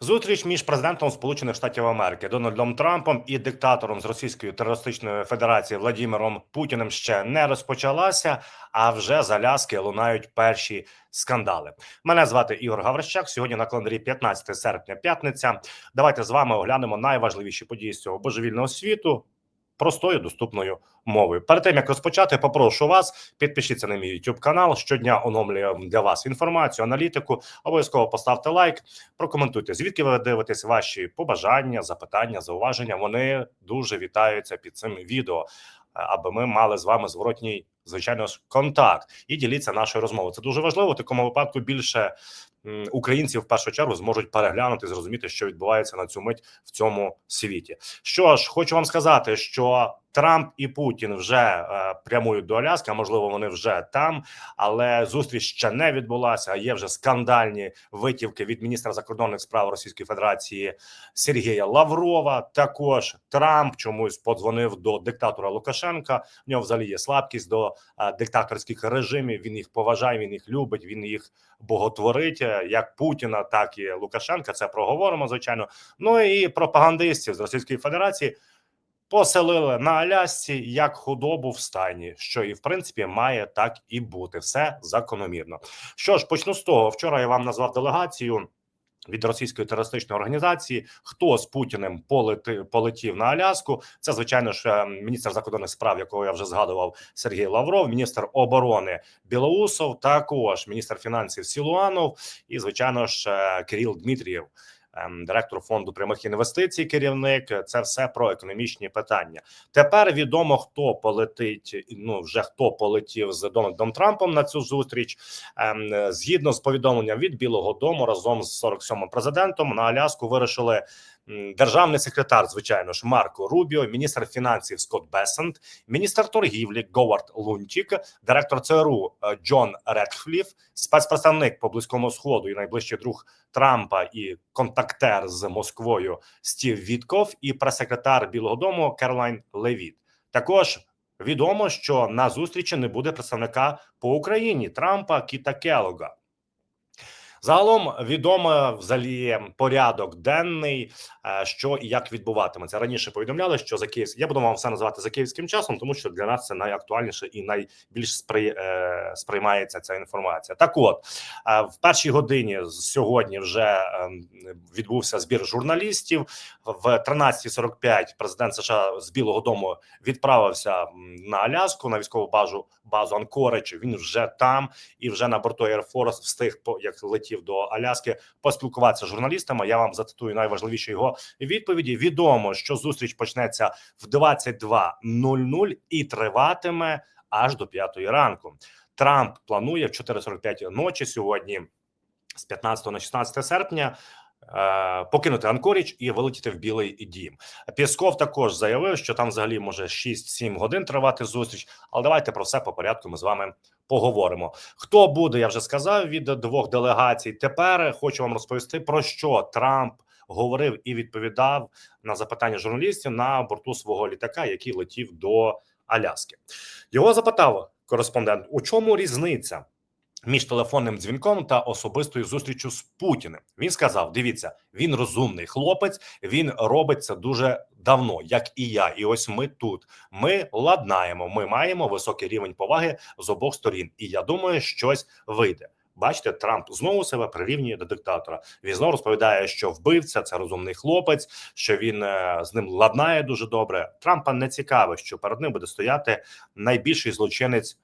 Зустріч між президентом Сполучених Штатів Америки Дональдом Трампом і диктатором з Російської терористичної федерації Владимиром Путіним ще не розпочалася, а вже з Аляски лунають перші скандали. Мене звати Ігор Гаврищак. Сьогодні на календарі 15 серпня, п'ятниця. Давайте з вами оглянемо найважливіші події з цього божевільного світу. Простою доступною мовою. Перед тим як розпочати, попрошу вас підпишіться на мій YouTube канал. Щодня оновлюю для вас інформацію, аналітику. Обов'язково поставте лайк, прокоментуйте, звідки ви дивитесь ваші побажання, запитання, зауваження. Вони дуже вітаються під цим відео, аби ми мали з вами зворотній, звичайно ж, контакт і діліться нашою розмовою. Це дуже важливо. В такому випадку більше м, українців в першу чергу зможуть переглянути, зрозуміти, що відбувається на цю мить в цьому світі. Що ж, хочу вам сказати, що Трамп і Путін вже е, прямують до Аляски, а можливо, вони вже там, але зустріч ще не відбулася. Є вже скандальні витівки від міністра закордонних справ Російської Федерації Сергія Лаврова. Також Трамп чомусь подзвонив до диктатора Лукашенка. В нього взагалі є слабкість до е, диктаторських режимів. Він їх поважає, він їх любить, він їх боготворить, е, як Путіна, так і Лукашенка. Це проговоримо звичайно. Ну і пропагандистів з Російської Федерації поселили на Алясці як худобу в стані, що і в принципі має так і бути. Все закономірно. Що ж, почну з того. Вчора я вам назвав делегацію. Від російської терористичної організації, хто з Путіним полети полетів на Аляску? Це звичайно ж е, міністр закордонних справ, якого я вже згадував, Сергій Лавров, міністр оборони Білоусов, також міністр фінансів Сілуанов і звичайно ж е, Кирил Дмитрієв, ем, директор фонду прямих інвестицій, керівник. Це все про економічні питання. Тепер відомо хто полетить. Ну вже хто полетів з Дональдом Трампом на цю зустріч. Ем, Згідно з повідомленням від Білого Дому, разом з 47-м президентом на Аляску вирішили м, державний секретар, звичайно ж, Марко Рубіо, міністр фінансів Скотт Бесент, міністр торгівлі Говард Лунтік, директор ЦРУ е, Джон Редфліф, спецпредставник по близькому сходу і найближчий друг Трампа і контактер з Москвою Стів Вітков і прес-секретар Білого Дому Керолайн Левіт. Також відомо, що на зустрічі не буде представника по Україні Трампа Кіта Келога. Загалом відомо взагалі порядок денний, е, що і як відбуватиметься. Раніше повідомляли, що за Київським, я буду вам все називати за київським часом, тому що для нас це найактуальніше і найбільш спри... е, сприймається ця інформація. Так, от е, в першій годині сьогодні вже е, відбувся збір журналістів. В 13.45 президент США з Білого Дому відправився на Аляску на військову базу базу Анкорич. Він вже там і вже на борту Air Force встиг як летів до Аляски поспілкуватися з журналістами. Я вам зацитую найважливіші його відповіді. Відомо, що зустріч почнеться в 22.00 і триватиме аж до 5 ранку. Трамп планує в 4.45 ночі сьогодні, з 15 на 16 серпня. Е, Покинути Анкоріч і вилетіти в Білий Дім. Пісков також заявив, що там взагалі може 6-7 годин тривати зустріч. Але давайте про все по порядку. Ми з вами поговоримо. Хто буде, я вже сказав від двох делегацій. Тепер хочу вам розповісти про що Трамп говорив і відповідав на запитання журналістів на борту свого літака, який летів до Аляски. Його запитав кореспондент: у чому різниця? Між телефонним дзвінком та особистою зустрічю з Путіним він сказав: Дивіться, він розумний хлопець. Він робить це дуже давно, як і я. І ось ми тут. Ми ладнаємо. Ми маємо високий рівень поваги з обох сторін. І я думаю, щось вийде. Бачите, Трамп знову себе прирівнює до диктатора. Він знову розповідає, що вбивця це розумний хлопець, що він е, з ним ладнає дуже добре. Трампа не цікаво, що перед ним буде стояти найбільший злочинець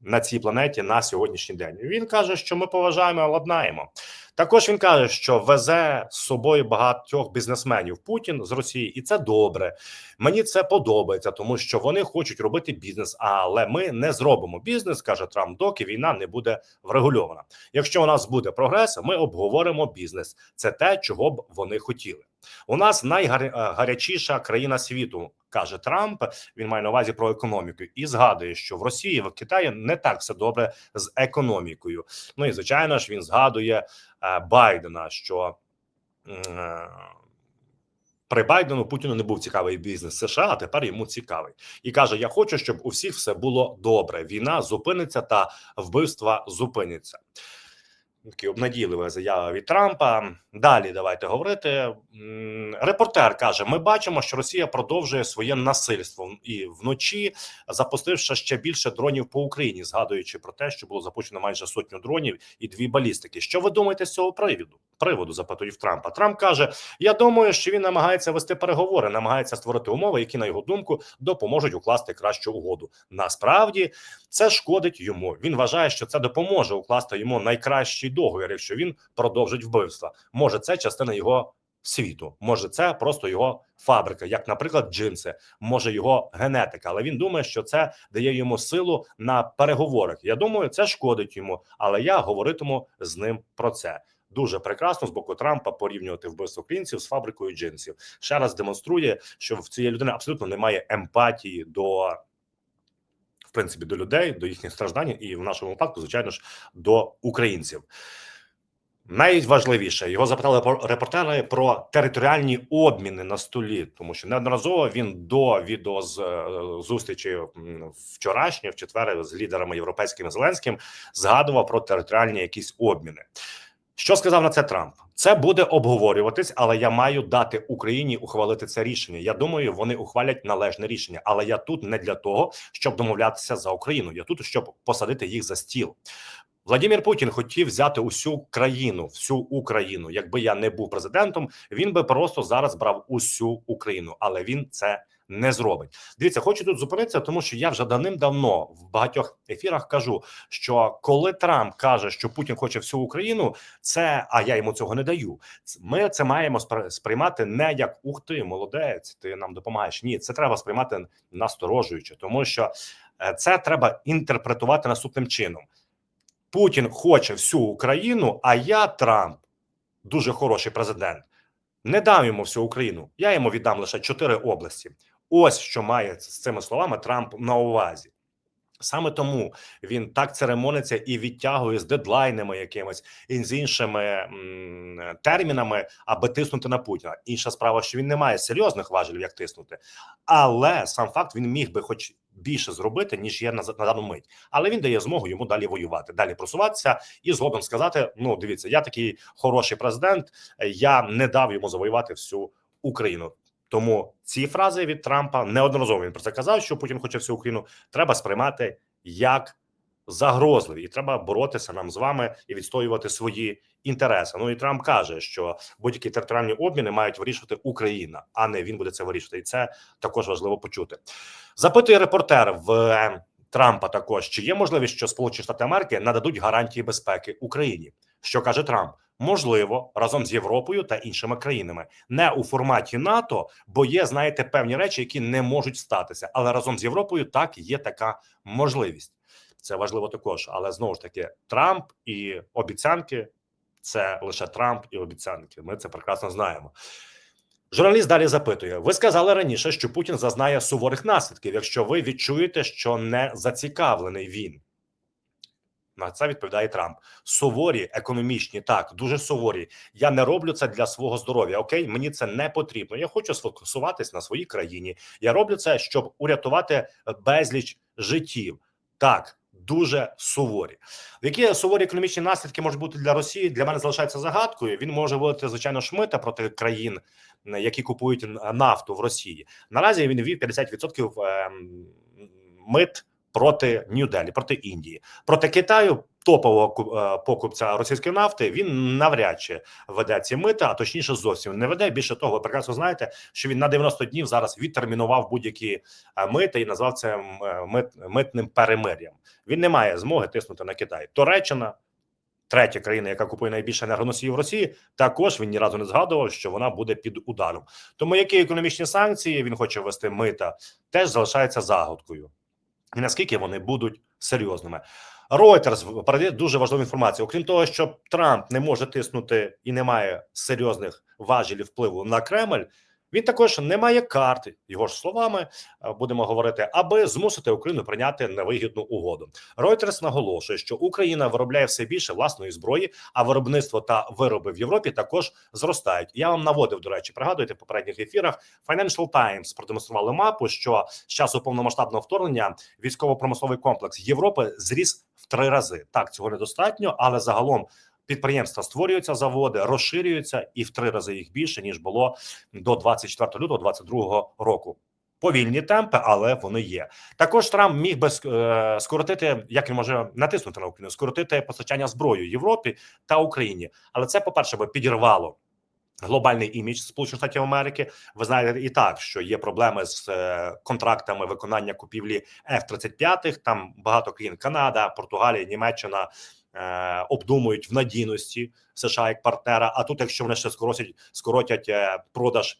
на цій планеті на сьогоднішній день. Він каже, що ми поважаємо, ладнаємо. Також він каже, що везе з собою багатьох бізнесменів Путін з Росії, і це добре. Мені це подобається, тому що вони хочуть робити бізнес, але ми не зробимо бізнес, каже Трамп, доки війна не буде врегульована. Якщо у нас буде прогрес, ми обговоримо бізнес. Це те, чого б вони хотіли. У нас найгарячіша країна світу, каже Трамп. Він має на увазі про економіку і згадує, що в Росії в Китаї не так все добре з економікою. Ну і звичайно ж він згадує Байдена, що е, при Байдену Путіну не був цікавий бізнес США, а тепер йому цікавий. І каже: Я хочу, щоб у всіх все було добре. Війна зупиниться та вбивства зупиняться. Такі обнадійлива заява від Трампа. Далі давайте говорити. Репортер каже: Ми бачимо, що Росія продовжує своє насильство і вночі запустивши ще більше дронів по Україні, згадуючи про те, що було запущено майже сотню дронів і дві балістики. Що ви думаєте з цього приводу? Приводу запитують Трампа. Трамп каже: Я думаю, що він намагається вести переговори, намагається створити умови, які на його думку допоможуть укласти кращу угоду. Насправді це шкодить йому. Він вважає, що це допоможе укласти йому найкращий договір, якщо він продовжить вбивства. Може, це частина його світу, може, це просто його фабрика, як, наприклад, джинси, може його генетика. Але він думає, що це дає йому силу на переговорах. Я думаю, це шкодить йому, але я говоритиму з ним про це. Дуже прекрасно з боку Трампа порівнювати вбивство українців з фабрикою джинсів. Ще раз демонструє, що в цієї людини абсолютно немає емпатії до в принципі до людей, до їхніх страждань, і в нашому випадку, звичайно ж, до українців. Найважливіше його запитали по- репортери про територіальні обміни на столі, тому що неодноразово він до відео з е, зустрічі вчорашньої, в четвер, з лідерами європейським і Зеленським згадував про територіальні якісь обміни. Що сказав на це Трамп? Це буде обговорюватись, але я маю дати Україні ухвалити це рішення. Я думаю, вони ухвалять належне рішення. Але я тут не для того, щоб домовлятися за Україну. Я тут, щоб посадити їх за стіл. Владимир Путін хотів взяти усю країну, всю Україну. Якби я не був президентом, він би просто зараз брав усю Україну, але він це зробить. Дивіться, хочу тут зупинитися, тому що я вже давним-давно в багатьох ефірах кажу, що коли Трамп каже, що Путін хоче всю Україну, це а я йому цього не даю. Ми це маємо спри- сприймати не як ух ти, молодець, ти нам допомагаєш. Ні, це треба сприймати насторожуючи, тому що е, це треба інтерпретувати наступним чином. Путін хоче всю Україну, а я Трамп, дуже хороший президент, не дам йому всю Україну. Я йому віддам лише чотири області. Ось що має з цими словами Трамп на увазі. Саме тому він так церемониться і відтягує з дедлайнами якимись і з іншими м, термінами, аби тиснути на Путіна. Інша справа, що він не має серйозних важелів, як тиснути, але сам факт він міг би, хоч більше зробити, ніж є на, на дану мить. Але він дає змогу йому далі воювати, далі просуватися і згодом сказати: ну дивіться, я такий хороший президент, я не дав йому завоювати всю Україну. Тому ці фрази від Трампа неодноразово він про це казав, що Путін хоче всю Україну. Треба сприймати як загрозливі, і треба боротися нам з вами і відстоювати свої інтереси. Ну і Трамп каже, що будь-які територіальні обміни мають вирішувати Україна, а не він буде це вирішувати. І це також важливо почути. Запитує репортер в е, Трампа. Також чи є можливість, що Сполучені Штати Америки нададуть гарантії безпеки Україні? Що каже Трамп? Можливо, разом з Європою та іншими країнами, не у форматі НАТО, бо є, знаєте, певні речі, які не можуть статися. Але разом з Європою так є така можливість. Це важливо також. Але знову ж таки, Трамп і обіцянки це лише Трамп і обіцянки. Ми це прекрасно знаємо. Журналіст далі запитує: ви сказали раніше, що Путін зазнає суворих наслідків, якщо ви відчуєте, що не зацікавлений він. На це відповідає Трамп. Суворі, економічні, так, дуже суворі. Я не роблю це для свого здоров'я. Окей, мені це не потрібно. Я хочу сфокусуватись на своїй країні. Я роблю це, щоб урятувати безліч життів. Так, дуже суворі. Які суворі економічні наслідки можуть бути для Росії? Для мене залишається загадкою. Він може вводити, звичайно, шмита проти країн, е, які купують нафту в Росії. Наразі він ввів 50% ем, мит проти Нью-Делі, проти Індії, проти Китаю. Топового е, покупця російської нафти він навряд чи веде ці мита, а точніше зовсім не веде. Більше того, ви прекрасно знаєте, що він на 90 днів зараз відтермінував будь-які е, мити і назвав це е, мит, митним перемир'ям. Він не має змоги тиснути на Китай. Туреччина, третя країна, яка купує найбільше енергоносіїв в Росії, також він ні разу не згадував, що вона буде під ударом. Тому які економічні санкції він хоче ввести мита, теж залишається загадкою. І наскільки вони будуть серйозними. Reuters передає дуже важливу інформацію. Окрім того, що Трамп не може тиснути і не має серйозних важелів впливу на Кремль. Він також не має карти, його ж словами е, будемо говорити, аби змусити Україну прийняти невигідну угоду. Reuters наголошує, що Україна виробляє все більше власної зброї, а виробництво та вироби в Європі також зростають. Я вам наводив до речі, пригадуєте в попередніх ефірах. Financial Times продемонстрували мапу, що з часу повномасштабного вторгнення військово-промисловий комплекс Європи зріс в три рази. Так цього недостатньо, але загалом Підприємства створюються заводи, розширюються і в три рази їх більше ніж було до 24 лютого 2022 року. Повільні темпи, але вони є. Також Трамп міг би е, скоротити, як він може натиснути на Україну, скоротити постачання зброї Європі та Україні. Але це, по перше, би підірвало глобальний імідж Сполучених Штатів Америки. Ви знаєте і так, що є проблеми з е, контрактами виконання купівлі F-35. Там багато країн Канада, Португалія, Німеччина. Е, Обдумують в надійності США як партнера. А тут, якщо вони ще скоротять, скоротять е, продаж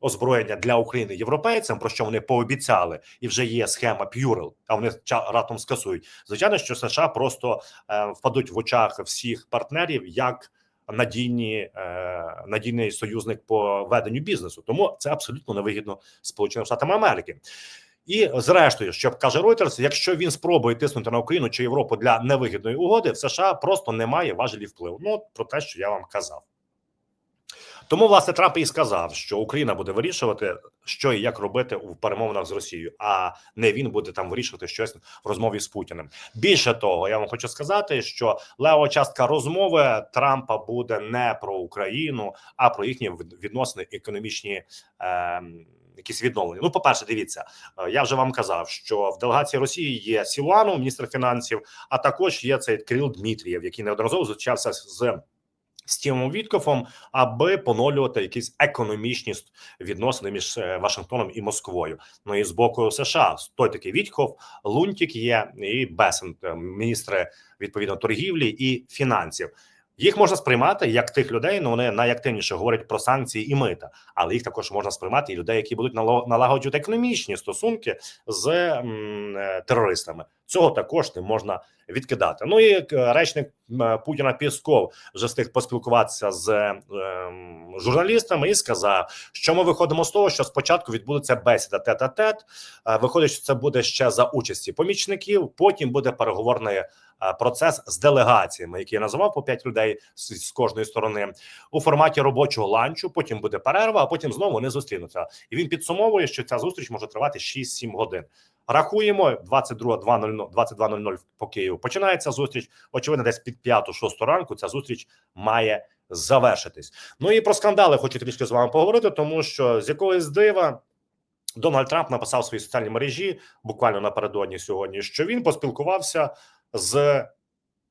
озброєння для України європейцям, про що вони пообіцяли, і вже є схема П'юрел, а вони раптом скасують. Звичайно, що США просто е, впадуть в очах всіх партнерів як надійні е, надійний союзник по веденню бізнесу. Тому це абсолютно невигідно Сполученим Штатам Америки. І зрештою, що каже Reuters, якщо він спробує тиснути на Україну чи Європу для невигідної угоди, в США просто немає важелі впливу. Ну про те, що я вам казав. Тому власне Трамп і сказав, що Україна буде вирішувати, що і як робити у перемовинах з Росією, а не він буде там вирішувати щось в розмові з Путіним. Більше того, я вам хочу сказати, що лева частка розмови Трампа буде не про Україну, а про їхні відносини економічні. Е, Якісь відновлення. Ну, по перше, дивіться, е, я вже вам казав, що в делегації Росії є Сілуанов, міністр фінансів, а також є цей Кирил Дмитрієв, який неодноразово зустрічався з Стівом Віткофом, аби поновлювати якісь економічні відносини між е, Вашингтоном і Москвою. Ну і з боку США той такий Віткоф, Лунтік є і Бесен, е, міністри відповідно торгівлі і фінансів. Їх можна сприймати як тих людей, ну вони найактивніше говорять про санкції і мита, але їх також можна сприймати і людей, які будуть налагоджувати економічні стосунки з м, е, терористами. Цього також не можна відкидати. Ну і е, речник Путіна Пісков вже встиг поспілкуватися з е, журналістами і сказав, що ми виходимо з того, що спочатку відбудеться бесіда тет-а-тет. Е, Виходить, що це буде ще за участі помічників. Потім буде переговорний е, процес з делегаціями, які я називав по п'ять людей з, з кожної сторони у форматі робочого ланчу. Потім буде перерва, а потім знову вони зустрінуться. І він підсумовує, що ця зустріч може тривати 6-7 годин. Рахуємо 22.00 22.00 по Києву. Починається зустріч. Очевидно, десь під 5-6 ранку ця зустріч має завершитись. Ну і про скандали хочу трішки з вами поговорити, тому що з якогось дива. Дональд Трамп написав в своїй соціальній мережі буквально напередодні сьогодні, що він поспілкувався з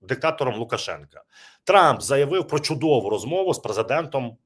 диктатором Лукашенка. Трамп заявив про чудову розмову з президентом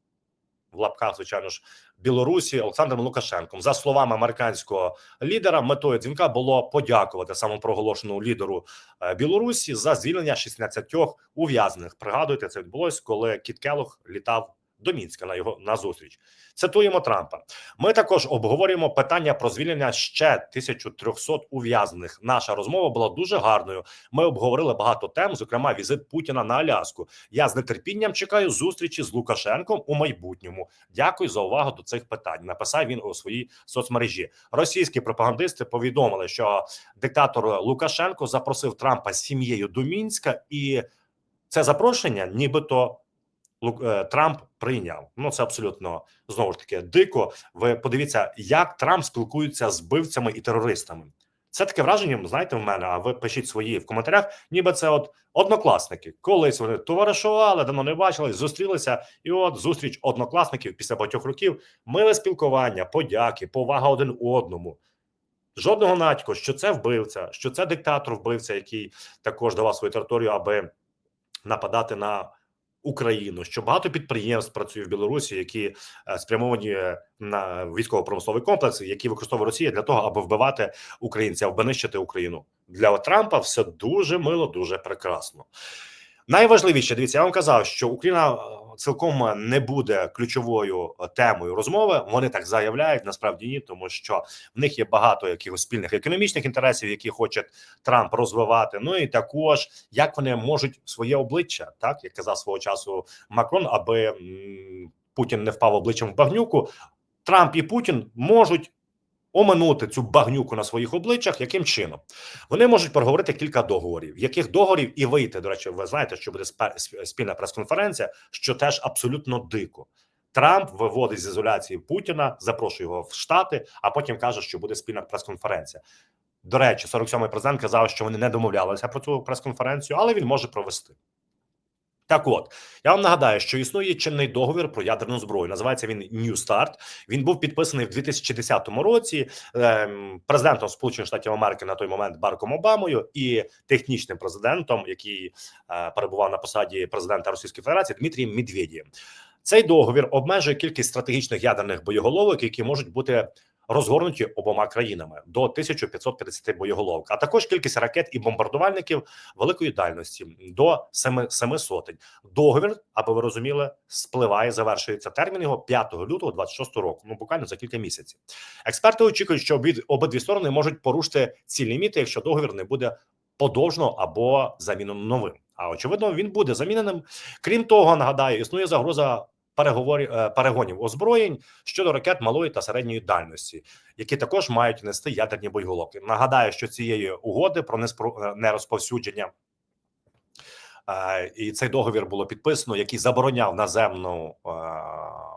в лапках, звичайно ж, Білорусі Олександром Лукашенком. За словами американського лідера, метою дзвінка було подякувати самопроголошеному лідеру е, Білорусі за звільнення 16 ув'язнених. Пригадуйте, це відбулось, коли Кіт Келох літав до Мінська на його на зустріч. Цитуємо Трампа. Ми також обговорюємо питання про звільнення ще 1300 ув'язнених. Наша розмова була дуже гарною. Ми обговорили багато тем, зокрема візит Путіна на Аляску. Я з нетерпінням чекаю зустрічі з Лукашенком у майбутньому. Дякую за увагу до цих питань. Написав він у своїй соцмережі. Російські пропагандисти повідомили, що диктатор Лукашенко запросив Трампа з сім'єю до Мінська, і це запрошення, нібито. Е, Трамп прийняв. Ну це абсолютно знову ж таки дико. Ви подивіться, як Трамп спілкується з вбивцями і терористами. Це таке враження, знаєте, в мене. А ви пишіть свої в коментарях. Ніби це от однокласники. Колись вони товаришували, давно не бачились, зустрілися. І от зустріч однокласників після багатьох років. Миле спілкування, подяки, повага один одному. Жодного натяку, що це вбивця, що це диктатор вбивця, який також давав свою територію, аби нападати на Україну, що багато підприємств працює в Білорусі, які е, спрямовані на військово-промисловий комплекс, які використовує Росія для того, аби вбивати українця, аби нищити Україну. Для Трампа все дуже мило, дуже прекрасно. Найважливіше, дивіться, я вам казав, що Україна цілком не буде ключовою е, темою розмови. Вони так заявляють. Насправді ні, тому що в них є багато якихось спільних економічних інтересів, які хоче Трамп розвивати. Ну і також як вони можуть своє обличчя, так як казав свого часу Макрон, аби Путін не впав обличчям в багнюку. Трамп і Путін можуть оминути цю багнюку на своїх обличчях. Яким чином вони можуть проговорити кілька договорів, яких договорів і вийти. До речі, ви знаєте, що буде спільна прес-конференція, що теж абсолютно дико. Трамп виводить з ізоляції Путіна, запрошує його в Штати, а потім каже, що буде спільна прес-конференція. До речі, 47-й президент казав, що вони не домовлялися про цю прес-конференцію, але він може провести. Так, от я вам нагадаю, що існує чинний договір про ядерну зброю. Називається він New START. Він був підписаний в 2010 році ем, президентом Сполучених Штатів Америки на той момент Барком Обамою і технічним президентом, який е, перебував на посаді президента Російської Федерації Дмитрієм Медведєвим. Цей договір обмежує кількість стратегічних ядерних боєголовок, які можуть бути розгорнуті обома країнами до 1550 боєголовок, а також кількість ракет і бомбардувальників великої дальності до 7, 7 сотень. Договір, аби ви розуміли, спливає, завершується термін його 5 лютого 26 року. Ну буквально за кілька місяців. Експерти очікують, що обід обидві сторони можуть порушити ці ліміти, якщо договір не буде подовжено або замінено новим. А очевидно, він буде заміненим. Крім того, нагадаю, існує загроза переговорів е, перегонів озброєнь щодо ракет малої та середньої дальності, які також мають нести ядерні боєголовки. Нагадаю, що цієї угоди про е, нерозповсюдження е, і цей договір було підписано, який забороняв наземну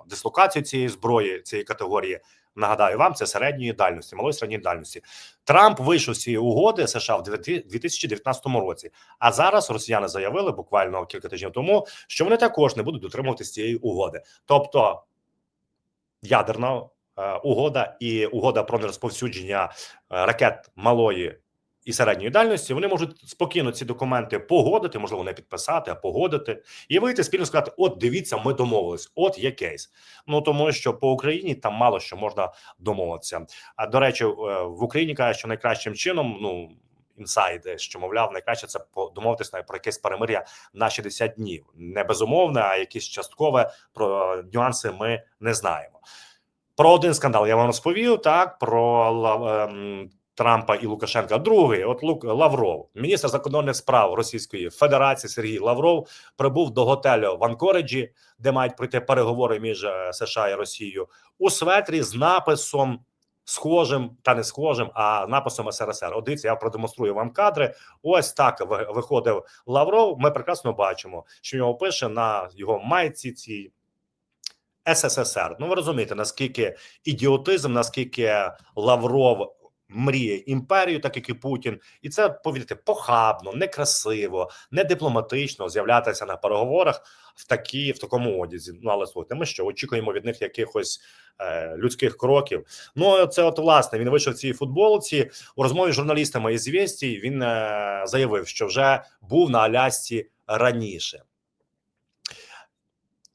дислокацію цієї зброї цієї категорії. Нагадаю вам, це середньої дальності, малої середньої дальності. Трамп вийшов з цієї угоди США в 2019 році. А зараз росіяни заявили буквально кілька тижнів тому, що вони також не будуть дотримуватися цієї угоди. Тобто ядерна е, угода і угода про нерозповсюдження е, ракет малої і середньої дальності. Вони можуть спокійно ці документи погодити, можливо, не підписати, а погодити і вийти спільно сказати: От дивіться, ми домовились. От є кейс. Ну тому що по Україні там мало що можна домовитися. А до речі, е, в Україні кажуть, що найкращим чином, ну. Інсайди, що мовляв, найкраще це домовитися про якесь перемир'я на 60 днів, не безумовне, а якесь часткове про нюанси ми не знаємо. Про один скандал я вам розповів так про ем, Трампа і Лукашенка. Другий, от Лук Лавров, міністр закордонних справ Російської Федерації Сергій Лавров прибув до готелю в Анкореджі, де мають пройти переговори між е, США і Росією у светрі з написом. Схожим та не схожим, а написом СРСР. От дивіться, я продемонструю вам кадри. Ось так виходив Лавров. Ми прекрасно бачимо, що його пише на його майці цій СССР. Ну ви розумієте, наскільки ідіотизм, наскільки Лавров мріє імперію, так як і Путін, і це повірте похабно, некрасиво, не дипломатично з'являтися на переговорах в такі в такому одязі. Ну але слухайте, ми що очікуємо від них якихось е, людських кроків. Ну це от власне він вийшов в цій футболці у розмові з журналістами із «Звєсті» Він е, заявив, що вже був на Алясці раніше.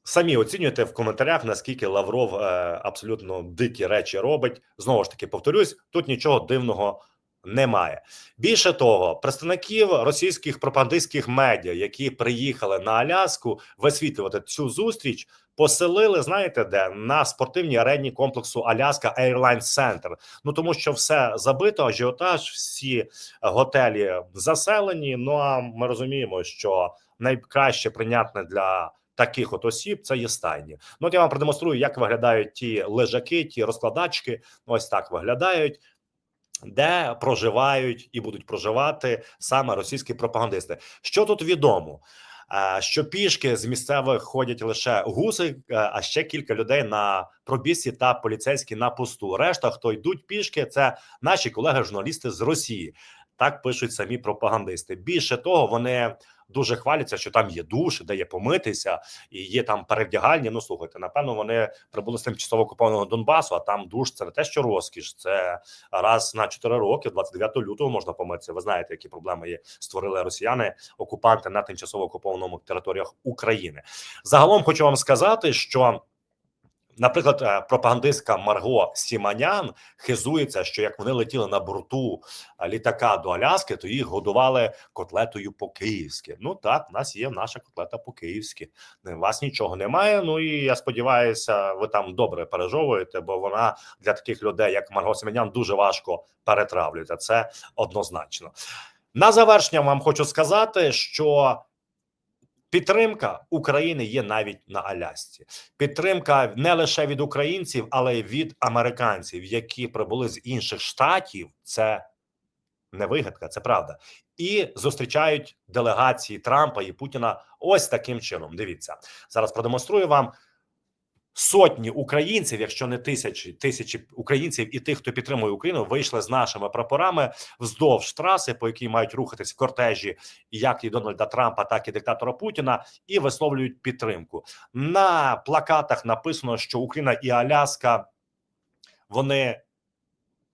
Самі оцінюєте в коментарях, наскільки Лавров е, абсолютно дикі речі робить. Знову ж таки, повторюсь, тут нічого дивного немає. Більше того, представників російських пропагандистських медіа, які приїхали на Аляску висвітлювати цю зустріч, поселили. Знаєте, де на спортивній арені комплексу Аляска Airlines Center. Ну тому що все забито, ажіотаж, всі готелі заселені. Ну а ми розуміємо, що найкраще прийнятне для таких от осіб це є стайні. Ну от я вам продемонструю, як виглядають ті лежаки, ті розкладачки. Ось так виглядають. Де проживають і будуть проживати саме російські пропагандисти? Що тут відомо? Що пішки з місцевих ходять лише гуси, а ще кілька людей на пробісі та поліцейські на посту. Решта, хто йдуть пішки, це наші колеги-журналісти з Росії. Так пишуть самі пропагандисти. Більше того, вони дуже хваляться, що там є душ, де є помитися, і є там перевдягальні. Ну слухайте, напевно, вони прибули з тимчасово окупованого Донбасу. А там душ це не те, що розкіш, це раз на 4 роки, 29 лютого можна помитися. Ви знаєте, які проблеми є створили росіяни, окупанти на тимчасово окупованому територіях України. Загалом хочу вам сказати, що. Наприклад, е, пропагандистка Марго Сіманян хизується, що як вони летіли на борту е, літака до Аляски, то їх годували котлетою по київськи. Ну так, в нас є наша котлета по київськи. У вас нічого немає. Ну і я сподіваюся, ви там добре пережовуєте, бо вона для таких людей, як Марго Сіманян, дуже важко перетравлюється. Це однозначно. На завершення вам хочу сказати, що Підтримка України є навіть на Алясці. Підтримка не лише від українців, але й від американців, які прибули з інших штатів. Це не вигадка, це правда, і зустрічають делегації Трампа і Путіна. Ось таким чином. Дивіться зараз. Продемонструю вам Сотні українців, якщо не тисячі, тисячі українців і тих, хто підтримує Україну, вийшли з нашими прапорами вздовж траси, по якій мають рухатись кортежі, як і Дональда Трампа, так і диктатора Путіна, і висловлюють підтримку. На плакатах написано, що Україна і Аляска вони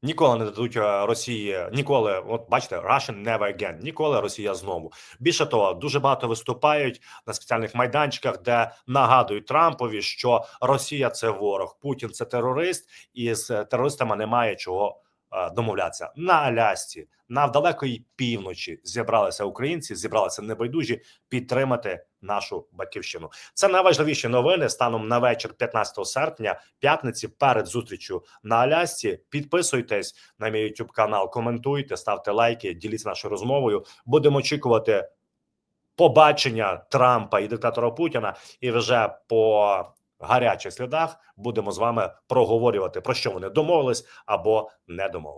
ніколи не дадуть е, Росії ніколи. От бачите, Russian never again, ніколи Росія знову. Більше того, дуже багато виступають на спеціальних майданчиках, де нагадують Трампові, що Росія це ворог, Путін це терорист, і з терористами немає чого е, домовлятися на Алясці. На далекої півночі зібралися українці, зібралися небайдужі підтримати нашу батьківщину. Це найважливіші новини станом на вечір 15 серпня, п'ятниці, перед зустрічю на Алясці. Підписуйтесь на мій YouTube канал, коментуйте, ставте лайки, діліться нашою розмовою. Будемо очікувати побачення Трампа і диктатора Путіна, і вже по гарячих слідах будемо з вами проговорювати про що вони домовились або не домовились.